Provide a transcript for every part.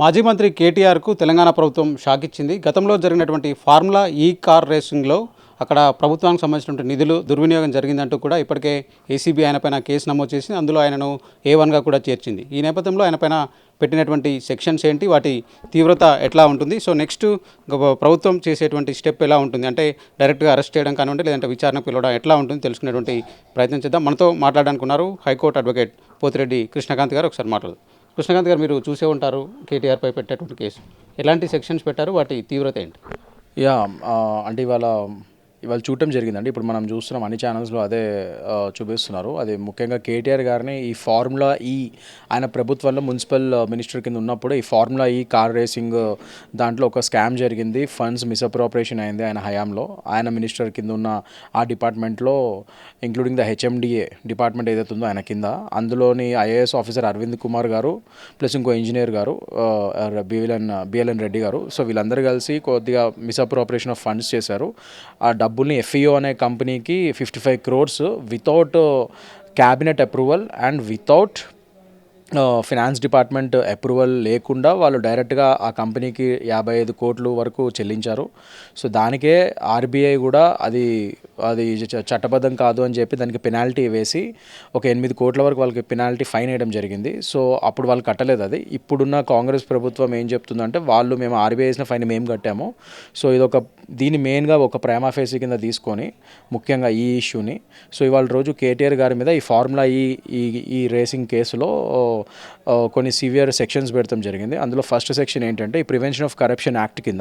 మాజీ మంత్రి కేటీఆర్కు తెలంగాణ ప్రభుత్వం షాక్ ఇచ్చింది. గతంలో జరిగినటువంటి ఫార్ములా ఈ కార్ రేసింగ్లో అక్కడ ప్రభుత్వానికి సంబంధించినటువంటి నిధులు దుర్వినియోగం జరిగిందంటూ కూడా ఇప్పటికే ఏసీబీ ఆయన పైన కేసు నమోదు చేసి అందులో ఆయనను ఏ వన్గా కూడా చేర్చింది. ఈ నేపథ్యంలో ఆయన పైన పెట్టినటువంటి సెక్షన్స్ ఏంటి? వాటి తీవ్రత ఎట్లా ఉంటుంది? సో నెక్స్ట్ ప్రభుత్వం చేసేటువంటి స్టెప్ ఎలా ఉంటుంది? అంటే డైరెక్ట్గా అరెస్ట్ చేయడం కానివ్వండి లేదంటే విచారణ పిలవడం ఎట్లా ఉంటుంది? తెలుసుకునేటువంటి ప్రయత్నం చేద్దాం. మనతో మాట్లాడడానికి ఉన్నారు హైకోర్టు అడ్వకేట్ పోతిరెడ్డి కృష్ణకాంత్ గారు. ఒకసారి మాట్లాడదు. కృష్ణకాంత్ గారు మీరు చూసే ఉంటారు కేటీఆర్పై పెట్టేటువంటి కేసు. ఎలాంటి సెక్షన్స్ పెట్టారు? వాటి తీవ్రత ఏంటి? యా అంటే ఇవాళ ఇవాళ చూడటం జరిగిందండి. ఇప్పుడు మనం చూస్తున్నాం అన్ని ఛానల్స్లో అదే చూపిస్తున్నారు. అది ముఖ్యంగా కేటీఆర్ గారిని ఈ ఫార్ములా ఈ e ఆయన ప్రభుత్వంలో మున్సిపల్ మినిస్టర్ కింద ఉన్నప్పుడు ఈ ఫార్ములా ఈ కార్ రేసింగ్ దాంట్లో ఒక స్కామ్ జరిగింది. ఫండ్స్ మిస్అప్రోపరేషన్ అయింది ఆయన హయాంలో. ఆయన మినిస్టర్ కింద ఉన్న ఆ డిపార్ట్మెంట్లో ఇంక్లూడింగ్ ద హెచ్ఎండిఏ డిపార్ట్మెంట్ ఏదైతే ఉందో ఆయన కింద అందులోని ఐఏఎస్ ఆఫీసర్ అరవింద్ కుమార్ గారు ప్లస్ ఇంకో ఇంజనీర్ గారు బిఎల్ఎన్ బిఎల్ఎన్ రెడ్డి గారు. సో వీళ్ళందరూ కలిసి కొద్దిగా మిస్అప్రోపరేషన్ ఆఫ్ ఫండ్స్ చేశారు. ఆ డబ్బు డబ్బుల్ని ఎఫ్ఈఓ అనే కంపెనీకి fifty five crores without cabinet approval and without finance department approval లేకుండా వాళ్ళు డైరెక్ట్గా ఆ కంపెనీకి యాభై ఐదు కోట్లు వరకు చెల్లించారు. సో దానికే ఆర్బీఐ కూడా అది అది చట్టబద్ధం కాదు అని చెప్పి దానికి పెనాల్టీ వేసి ఒక ఎనిమిది కోట్ల వరకు వాళ్ళకి పెనాల్టీ ఫైన్ వేయడం జరిగింది. సో అప్పుడు వాళ్ళు కట్టలేదు అది. ఇప్పుడున్న కాంగ్రెస్ ప్రభుత్వం ఏం చెప్తుందంటే వాళ్ళు మేము ఆర్బీఐ వేసిన ఫైన్ మేము కట్టాము. సో ఇది ఒక దీన్ని మెయిన్గా ఒక ప్రేమాఫేసి కింద తీసుకొని ముఖ్యంగా ఈ ఇష్యూని సో ఇవాళ రోజు కేటీఆర్ గారి మీద ఈ ఫార్ములా ఈ ఈ ఈ రేసింగ్ కేసులో కొన్ని సివియర్ సెక్షన్స్ పెడతాం జరిగింది. అందులో ఫస్ట్ సెక్షన్ ఏంటంటే ఈ ప్రివెన్షన్ ఆఫ్ కరప్షన్ యాక్ట్ కింద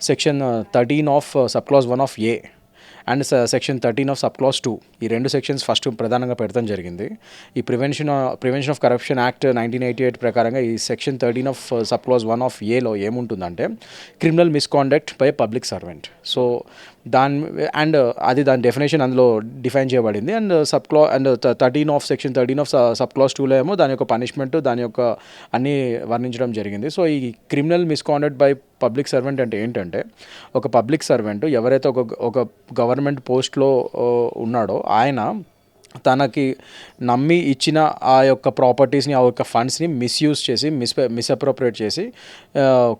section thirteen of sub clause one of A and section thirteen of sub clause two ఈ రెండు సెక్షన్స్ ఫస్ట్ ప్రధానంగా పెడతాం జరిగింది. ఈ prevention prevention of corruption act nineteen eighty eight ప్రకారంగా ఈ section thirteen of sub clause one of ఏలో ఏముంటుందంటే criminal misconduct by public servant. So దాని అండ్ అది దాని డెఫినేషన్ అందులో డిఫైన్ చేయబడింది. And sub cla and thirteen of section thirteen of sub clause టూలో ఏమో దాని యొక్క పనిష్మెంట్ దాని యొక్క అన్నీ వర్ణించడం జరిగింది. సో ఈ criminal misconduct by public servant అంటే ఏంటంటే ఒక పబ్లిక్ సర్వెంట్ ఎవరైతే ఒక ఒక గవర్నమెంట్ పోస్ట్లో ఉన్నాడో ఆయన తనకి నమ్మి ఇచ్చిన ఆ యొక్క ప్రాపర్టీస్ని ఆ యొక్క ఫండ్స్ని మిస్యూజ్ చేసి మిస్ మిస్అప్రోప్రియేట్ చేసి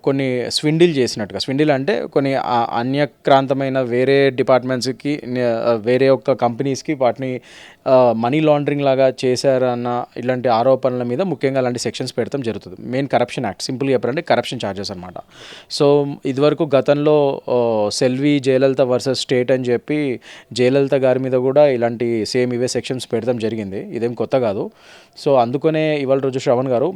కొన్ని స్విండిల్ చేసినట్టుగా. స్విండిల్ అంటే కొన్ని ఆ అన్యక్రాంతమైన వేరే డిపార్ట్మెంట్స్కి వేరే యొక్క కంపెనీస్కి వాటిని మనీ లాండరింగ్ లాగా చేశారన్న ఇలాంటి ఆరోపణల మీద ముఖ్యంగా అలాంటి సెక్షన్స్ పెడతాం జరుగుతుంది. మెయిన్ కరప్షన్ యాక్ట్ సింపుల్గా చెప్పాలంటే కరప్షన్ ఛార్జెస్ అనమాట సో ఇదివరకు గతంలో సెల్వి జయలలిత వర్సెస్ స్టేట్ అని చెప్పి జయలలిత గారి మీద కూడా ఇలాంటి సేమ్ ఇవే సెక్షన్స్ పెడతాం జరిగింది. ఇదేం కొత్త కాదు. సో అందుకనే ఇవాళ రోజు శ్రవణ్ గారు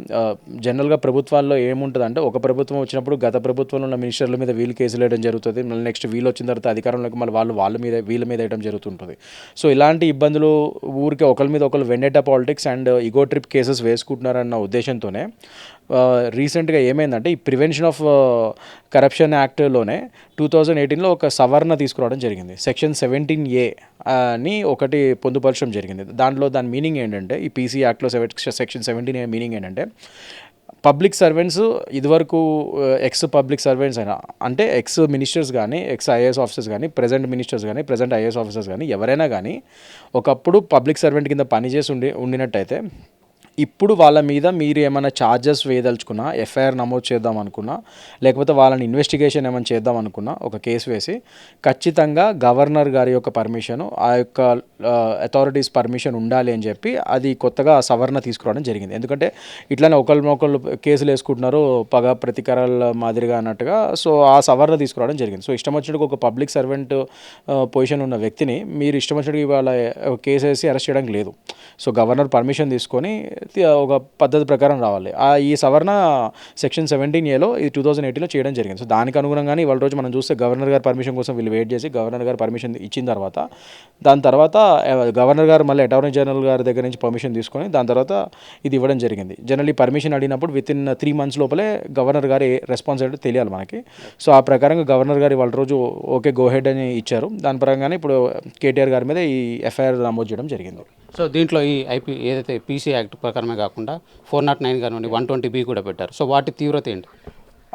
జనరల్గా ప్రభుత్వాల్లో ఏముంటుంది అంటే ఒక ప్రభుత్వం వచ్చినప్పుడు గత ప్రభుత్వంలో ఉన్న మినిస్టర్ల మీద వీళ్ళు కేసులు వేయడం జరుగుతుంది. మళ్ళీ నెక్స్ట్ వీళ్ళు వచ్చిన తర్వాత అధికారంలోకి మళ్ళీ వాళ్ళు వాళ్ళ మీద వీళ్ళ మీద వేయడం జరుగుతుంటుంది. సో ఇలాంటి ఇబ్బందులు ఊరికే ఒకరి మీద ఒకరు vendetta politics and ego trip cases వేసుకుంటున్నారన్న ఉద్దేశంతోనే uh, రీసెంట్గా ఏమైందంటే ఈ ప్రివెన్షన్ ఆఫ్ కరప్షన్ యాక్ట్లోనే టూ థౌజండ్ ఎయిటీన్లో ఒక సవరణ తీసుకురావడం జరిగింది. సెక్షన్ సెవెంటీన్ ఏ అని ఒకటి పొందుపరచడం జరిగింది. దాంట్లో దాని మీనింగ్ ఏంటంటే ఈ పీసీ యాక్ట్లో సెక్షన్ సెవెంటీన్ ఏ మీనింగ్ ఏంటంటే పబ్లిక్ సర్వెంట్స్ ఇదివరకు ఎక్స్ పబ్లిక్ సర్వెంట్స్ అయినా అంటే ఎక్స్ మినిస్టర్స్ కానీ ఎక్స్ ఐఏఎస్ ఆఫీసర్స్ కానీ ప్రజెంట్ మినిస్టర్స్ కానీ ప్రజెంట్ ఐఏఎస్ ఆఫీసర్స్ కానీ ఎవరైనా కానీ ఒకప్పుడు పబ్లిక్ సర్వెంట్ కింద పనిచేసి ఉండి ఉండినట్టయితే ఇప్పుడు వాళ్ళ మీద మీరు ఏమైనా ఛార్జెస్ వేయదలుచుకున్నా ఎఫ్ఐఆర్ నమోదు చేద్దాం అనుకున్నా లేకపోతే వాళ్ళని ఇన్వెస్టిగేషన్ ఏమైనా చేద్దాం అనుకున్నా ఒక కేసు వేసి ఖచ్చితంగా గవర్నర్ గారి యొక్క పర్మిషన్ ఆ యొక్క అథారిటీస్ పర్మిషన్ ఉండాలి అని చెప్పి అది కొత్తగా సవరణ తీసుకురావడం జరిగింది. ఎందుకంటే ఇట్లానే ఒకళ్ళు కేసులు వేసుకుంటున్నారు పగ ప్రతీకారాల మాదిరిగా అన్నట్టుగా సో ఆ సవరణ తీసుకురావడం జరిగింది. సో ఇష్టం వచ్చినట్టు ఒక పబ్లిక్ సర్వెంట్ పొజిషన్ ఉన్న వ్యక్తిని మీరు ఇష్టం వచ్చినట్టు ఇవాళ కేసు వేసి అరెస్ట్ చేయడానికి లేదు. సో గవర్నర్ పర్మిషన్ తీసుకొని ఒక పద్ధతి ప్రకారం రావాలి. ఆ ఈ సవరణ సెక్షన్ సెవెంటీన్ ఏలో ఇది టూ థౌసండ్ ఎయిటీలో చేయడం జరిగింది. సో దానికి అనుగుణంగానే ఇవాళ రోజు మనం చూస్తే గవర్నర్ గారి పర్మిషన్ కోసం వీళ్ళు వెయిట్ చేసి గవర్నర్ గారు పర్మిషన్ ఇచ్చిన తర్వాత దాని తర్వాత గవర్నర్ గారు మళ్ళీ అటార్నీ జనరల్ గారి దగ్గర నుంచి పర్మిషన్ తీసుకొని దాని తర్వాత ఇది ఇవ్వడం జరిగింది. జనరల్లీ పర్మిషన్ అడిగినప్పుడు విత్ ఇన్ త్రీ మంత్స్ లోపలే గవర్నర్ గారి రెస్పాన్స్ తెలియాలి మనకి. సో ఆ ప్రకారంగా గవర్నర్ గారు ఇవాళ రోజు ఓకే గోహెడ్ అని ఇచ్చారు. దాని పరంగానే ఇప్పుడు కేటీఆర్ గారి మీద ఈ ఎఫ్ఐఆర్ నమోదు చేయడం జరిగింది. సో దీంట్లో ఈ ఐపీ ఏదైతే పీసీ యాక్ట్ ప్రకారమే కాకుండా ఫోర్ నాట్ నైన్ కానివ్వండి వన్ ట్వంటీ బి కూడా పెట్టారు. సో వాటి తీవ్రత ఏంటి?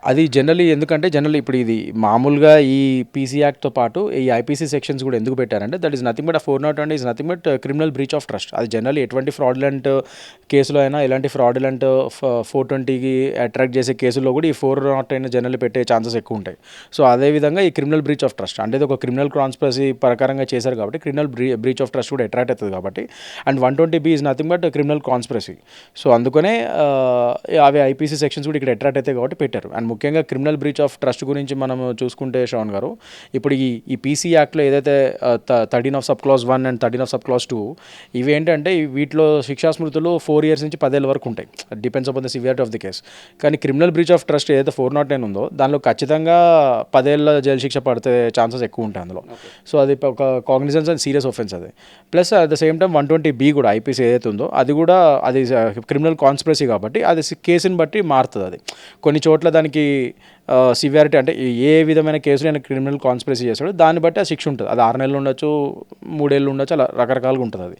అది జనరలీ ఎందుకంటే జనరల్ ఇప్పుడు ఇది మామూలుగా ఈ పీసీ యాక్ట్తో పాటు ఈ ఐపీసీ సెక్షన్స్ కూడా ఎందుకు పెట్టారంటే that is nothing but four nought and is nothing but criminal breach of trust అది జనరల్ ఎటువంటి ఫ్రాడ్లెంట్ కేసులో అయినా ఎలాంటి ఫ్రాడ్లెంట్ ఫోర్ ట్వంటీకి అట్రాక్ట్ చేసే కేసుల్లో కూడా ఈ ఫోర్ నాట్ అయినా జనరల్ పెట్టే ఛాన్సెస్ ఎక్కువ ఉంటాయి. సో అదేవిధంగా ఈ క్రిమినల్ బ్రీచ్ ఆఫ్ ట్రస్ట్ అంటే ఇది ఒక క్రిమినల్ కాన్స్పరసీ ప్రకారంగా చేశారు కాబట్టి criminal bree breach of trust కూడా అట్రాక్ట్ అవుతుంది కాబట్టి. And one twenty B is nothing but criminal conspiracy so అందుకనే అవి ఐపీసీ సెక్షన్స్ కూడా ఇక్కడ అట్రాక్ట్ అవుతాయి కాబట్టి పెట్టారు. అండ్ ముఖ్యంగా క్రిమినల్ బ్రీచ్ ఆఫ్ ట్రస్ట్ గురించి మనం చూసుకుంటే శ్రవణ్ గారు ఇప్పుడు ఈ ఈ పీసీ యాక్ట్లో ఏదైతే thirteen of sub clause one and thirteen of sub clause two ఇవి ఏంటంటే వీటిలో శిక్షా స్మృతులు ఫోర్ ఇయర్స్ నుంచి పదేళ్ళ వరకు ఉంటాయి. Depends on the severity of the case కానీ క్రిమినల్ బ్రీచ్ ఆఫ్ ట్రస్ట్ ఏదైతే ఫోర్ నాట్ నైన్ ఉందో దానిలో ఖచ్చితంగా పదేళ్ళ జైలు శిక్ష పడితే ఛాన్సెస్ ఎక్కువ ఉంటాయి అందులో. సో అది ఒక కాగ్నిజెన్స్ అండ్ సీరియస్ ఆఫెన్స్ అది. Plus at the same time one twenty B కూడా ఐపీసీ ఏదైతే ఉందో అది కూడా అది క్రిమినల్ కాన్స్పిరసీ కాబట్టి అది కేసుని బట్టి మారుతుంది అది. కొన్ని చోట్ల దానికి సివియారిటీ అంటే ఏ విధమైన కేసులు ఆయన క్రిమినల్ కాన్స్పిరసీ చేస్తాడో దాన్ని బట్టి ఆ శిక్ష ఉంటుంది. అది ఆరు నెలలు ఉండొచ్చు మూడేళ్ళు ఉండొచ్చు అలా రకరకాలుగా ఉంటుంది అది.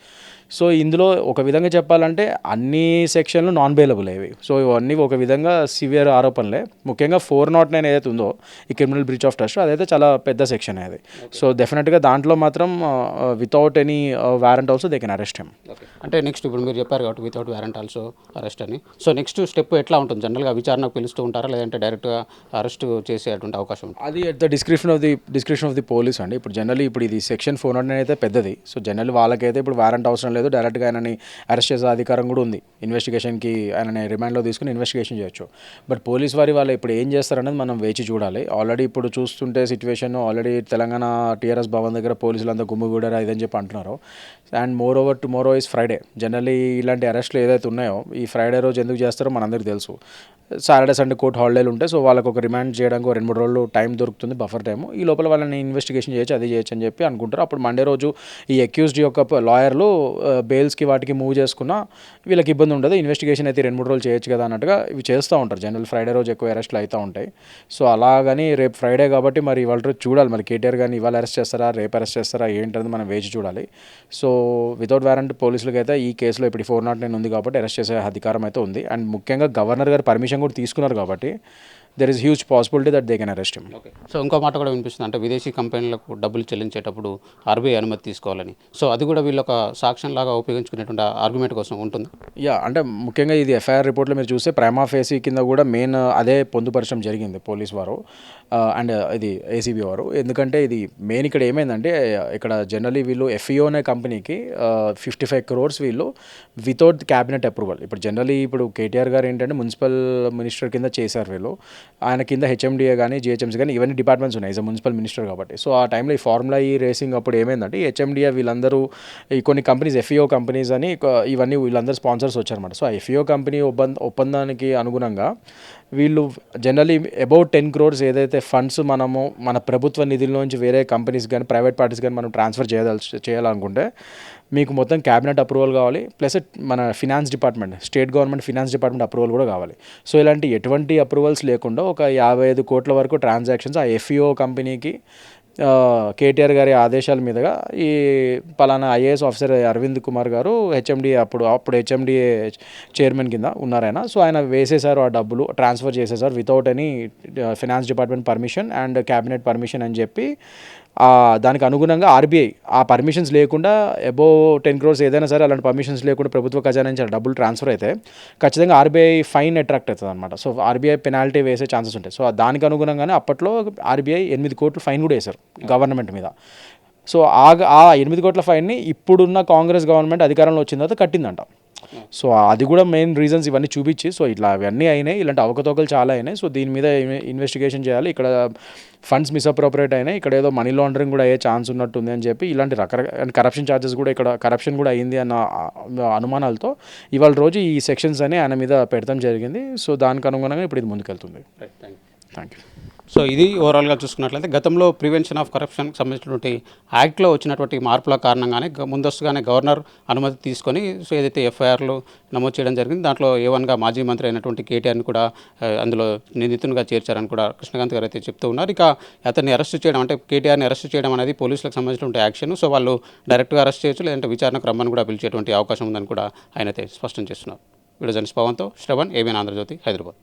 సో ఇందులో ఒక విధంగా చెప్పాలంటే అన్ని సెక్షన్లు నాన్ బెయిలబుల్ అవి సో ఇవన్నీ ఒక విధంగా సివియర్ ఆరోపణలే. ముఖ్యంగా ఫోర్ నాట్ నైన్ ఏదైతే ఉందో ఈ క్రిమినల్ బ్రీచ్ ఆఫ్ ట్రస్ట్ అదైతే చాలా పెద్ద సెక్షన్ అది. సో డెఫినెట్గా దాంట్లో మాత్రం without any warrant also they can arrest him అంటే నెక్స్ట్ ఇప్పుడు మీరు చెప్పారు కాబట్టి వితౌట్ వారెంట్ ఆల్సో అరెస్ట్ అని. సో నెక్స్ట్ స్టెప్ ఎట్లా ఉంటుంది? జనరల్గా విచారణకు పిలుస్తూ ఉంటారా? లేదంటే డైరెక్ట్గా అరెస్ట్ చేసేటువంటి అవకాశం ఉంటుంది? అది at the description of the description of the police అండి. ఇప్పుడు జనరల్లీ ఇప్పుడు ఇది సెక్షన్ ఫోర్ నాట్ అయితే పెద్దది. సో జనరల్ వాళ్ళకైతే ఇప్పుడు వారెంట్ అవసరం లేదు. డైరెక్ట్గా ఆయనని అరెస్ట్ చేసే అధికారం కూడా ఉంది. ఇన్వెస్టిగేషన్కి ఆయనని రిమాండ్లో తీసుకుని ఇన్వెస్టిగేషన్ చేయొచ్చు. బట్ పోలీస్ వారి వాళ్ళు ఇప్పుడు ఏం చేస్తారనేది మనం వేచి చూడాలి. ఆల్రెడీ ఇప్పుడు చూస్తుంటే situation already Telangana TRS Bhavan దగ్గర పోలీసులు అంతా గుమ్మిగూడారా ఇదని చెప్పి అంటున్నారు. And moreover tomorrow is Friday. Generally ఇలాంటి అరెస్ట్లు ఏదైతే ఉన్నాయో ఈ ఫ్రైడే రోజు ఎందుకు చేస్తారో మనందరికీ తెలుసు. సాటర్డే సండే కోర్టు హాలిడేలు ఉంటాయి సో వాళ్ళకు ఒక రిమాండ్ చేయడానికి ఒక రెండు మూడు రోజులు టైం దొరుకుతుంది బఫర్ టైం ఈ లోపల వాళ్ళని ఇన్వెస్టిగేషన్ చేయొచ్చు అది చేయొచ్చు అని చెప్పి అనుకుంటారు. అప్పుడు మండే రోజు ఈ అక్యూజ్డ్ యొక్క లాయర్లు బెయిల్స్కి వాటికి మూవ్ చేసుకున్నా వీళ్ళకి ఇబ్బంది ఉండదు. ఇన్వెస్టిగేషన్ అయితే రెండు మూడు రోజులు చేయొచ్చు కదా అన్నట్టుగా ఇవి చేస్తూ ఉంటారు. జనరల్ ఫ్రైడే రోజు ఎక్కువ అరెస్ట్లు అవుతూ ఉంటాయి. సో అలాగని రేపు ఫ్రైడే కాబట్టి మరి ఇవాళ రోజు చూడాలి. మరి కేటీఆర్ కానీ ఇవాళ అరెస్ట్ చేస్తారా? రేపు అరెస్ట్ చేస్తారా? ఏంటనేది మనం వేచి చూడాలి. సో వితౌట్ వారెంట్ పోలీసులకి అయితే ఈ కేసులో ఇప్పుడు ఫోర్ నాట్ నైన్ ఉంది కాబట్టి అరెస్ట్ చేసే అధికారం అయితే ఉంది. అండ్ ముఖ్యంగా గవర్నర్ గారు పర్మిషన్ కూడా తీసుకున్నారు కాబట్టి there is huge possibility that they can arrest him okay so ఇంకో మాట కూడా వినిపిస్తుంది. అంటే విదేశీ కంపెనీలకు డబ్బులు చెల్లించేటప్పుడు ఆర్బీఐ అనుమతి తీసుకోవాలని. సో అది కూడా వీళ్ళు ఒక సాక్ష్యం లాగా ఉపయోగించుకునేటువంటి ఆర్గ్యుమెంట్ కోసం ఉంటుంది? యా అంటే ముఖ్యంగా ఇది ఎఫ్ఐఆర్ రిపోర్ట్లో మీరు చూస్తే ప్రైమా ఫేసీ కింద కూడా మెయిన్ అదే పొందుపరచడం జరిగింది పోలీస్ వారు. అండ్ ఇది ఏసీబీ వారు. ఎందుకంటే ఇది మెయిన్ ఇక్కడ ఏమైందంటే ఇక్కడ జనరలీ వీళ్ళు ఎఫ్ఈఓ అనే కంపెనీకి ఫిఫ్టీ ఫైవ్ క్రోర్స్ వీళ్ళు వితౌట్ క్యాబినెట్ అప్రూవల్ ఇప్పుడు జనరలీ ఇప్పుడు కేటీఆర్ గారు ఏంటంటే మున్సిపల్ మినిస్టర్ కింద చేశారు వీళ్ళు. ఆయన కింద హెచ్ఎండిఏ కానీ జిహెచ్ఎంసీ కానీ ఇవన్నీ డిపార్ట్మెంట్స్ ఉన్నాయి. ఈజ్ మున్సిపల్ మినిస్టర్ కాబట్టి. సో ఆ టైంలో ఈ ఫార్ములా ఈ రేసింగ్ అప్పుడు ఏమైందంటే హెచ్ఎండిఏ వీళ్ళందరూ ఈ కొన్ని కంపెనీస్ ఎఫ్ఈఓ కంపెనీస్ అని ఇవన్నీ వీళ్ళందరూ స్పాన్సర్స్ వచ్చారన్నమాట. సో ఆ ఎఫ్ఈఓ కంపెనీ ఒప్పంద ఒప్పందానికి అనుగుణంగా వీళ్ళు జనరలీ అబౌట్ టెన్ క్రోర్స్ ఏదైతే ఫండ్స్ మనము మన ప్రభుత్వ నిధుల నుంచి వేరే కంపెనీస్ కానీ ప్రైవేట్ పార్టీస్ కానీ మనం ట్రాన్స్ఫర్ చేయదల్ చేయాలనుకుంటే మీకు మొత్తం క్యాబినెట్ అప్రూవల్ కావాలి ప్లస్ మన finance department state government finance department approval కూడా కావాలి. సో ఇలాంటి ఎటువంటి అప్రూవల్స్ లేకుండా ఒక యాభై ఐదు కోట్ల వరకు ట్రాన్సాక్షన్స్ ఆ ఎఫ్ఈఓ కంపెనీకి కేటీఆర్ గారి ఆదేశాల మీదుగా ఈ పలానా ఐఏఎస్ ఆఫీసర్ అరవింద్ కుమార్ గారు హెచ్ఎండి అప్పుడు అప్పుడు హెచ్ఎండి చైర్మన్ కింద ఉన్నారాయన సో ఆయన వేసేశారు ఆ డబ్బులు ట్రాన్స్ఫర్ చేసేసారు without any finance department permission and cabinet permission అని చెప్పి దానికి అనుగుణంగా ఆర్బీఐ ఆ పర్మిషన్స్ లేకుండా అబో టెన్ క్రోర్స్ ఏదైనా సరే అలాంటి పర్మిషన్స్ లేకుండా ప్రభుత్వ ఖజానా నుంచి డబ్బులు ట్రాన్స్ఫర్ అయితే ఖచ్చితంగా ఆర్బీఐ ఫైన్ అట్రాక్ట్ అవుతుంది అనమాట సో ఆర్బీఐ పెనాల్టీ వేసే ఛాన్సెస్ ఉంటాయి. సో దానికి అనుగుణంగానే అప్పట్లో ఆర్బీఐ ఎనిమిది కోట్లు ఫైన్ కూడా వేశారు. గవర్నమెంట్ మీద. సో ఆ ఆ ఎనిమిది కోట్ల ఫైన్ని ఇప్పుడున్న కాంగ్రెస్ గవర్నమెంట్ అధికారంలో వచ్చిన తర్వాత కట్టిందంట. సో అది కూడా మెయిన్ రీజన్స్ ఇవన్నీ చూపించి సో ఇట్లా అవన్నీ అయినాయి ఇలాంటి అవకతవకలు చాలా అయినాయి. సో దీని మీద ఇన్వెస్టిగేషన్ చేయాలి. ఇక్కడ ఫండ్స్ మిస్అప్రోపరేట్ అయినాయి. ఇక్కడ ఏదో మనీ లాండరింగ్ కూడా అయ్యే ఛాన్స్ ఉన్నట్టుంది అని చెప్పి ఇలాంటి రకరకాల కరప్షన్ ఛార్జెస్ కూడా ఇక్కడ కరప్షన్ కూడా అయింది అన్న అనుమానాలతో ఇవాళ రోజు ఈ సెక్షన్స్ అని ఆయన మీద పెడతాం జరిగింది. సో దానికి అనుగుణంగా ఇప్పుడు ఇది ముందుకెళ్తుంది. Thank you thank you so ఇది ఓవరాల్గా చూసుకున్నట్లయితే గతంలో ప్రివెన్షన్ ఆఫ్ కరప్షన్కి సంబంధించినటువంటి యాక్ట్లో వచ్చినటువంటి మార్పుల కారణంగానే ముందస్తుగానే గవర్నర్ అనుమతి తీసుకొని సో ఏదైతే ఎఫ్ఐఆర్లు నమోదు చేయడం జరిగింది దాంట్లో ఏ వన్గా మాజీ మంత్రి అయినటువంటి కేటీఆర్ని కూడా అందులో నిందితునిగా చేర్చారని కూడా కృష్ణకాంత్ గారు అయితే చెప్తూ ఉన్నారు. ఇక అతన్ని అరెస్ట్ చేయడం అంటే కేటీఆర్ని అరెస్ట్ చేయడం అనేది పోలీసులకు సంబంధించినటువంటి యాక్షన్ సో వాళ్ళు డైరెక్ట్గా అరెస్ట్ చేయొచ్చు లేదంటే విచారణకు రమ్మని కూడా పిలిచేటువంటి అవకాశం ఉందని కూడా ఆయన అయితే స్పష్టం చేస్తున్నారు. వీడియో జర్నలిస్ట్ పవన్తో శ్రవణ్ ఏబీఎన్ ఆంధ్రజ్యోతి హైదరాబాద్.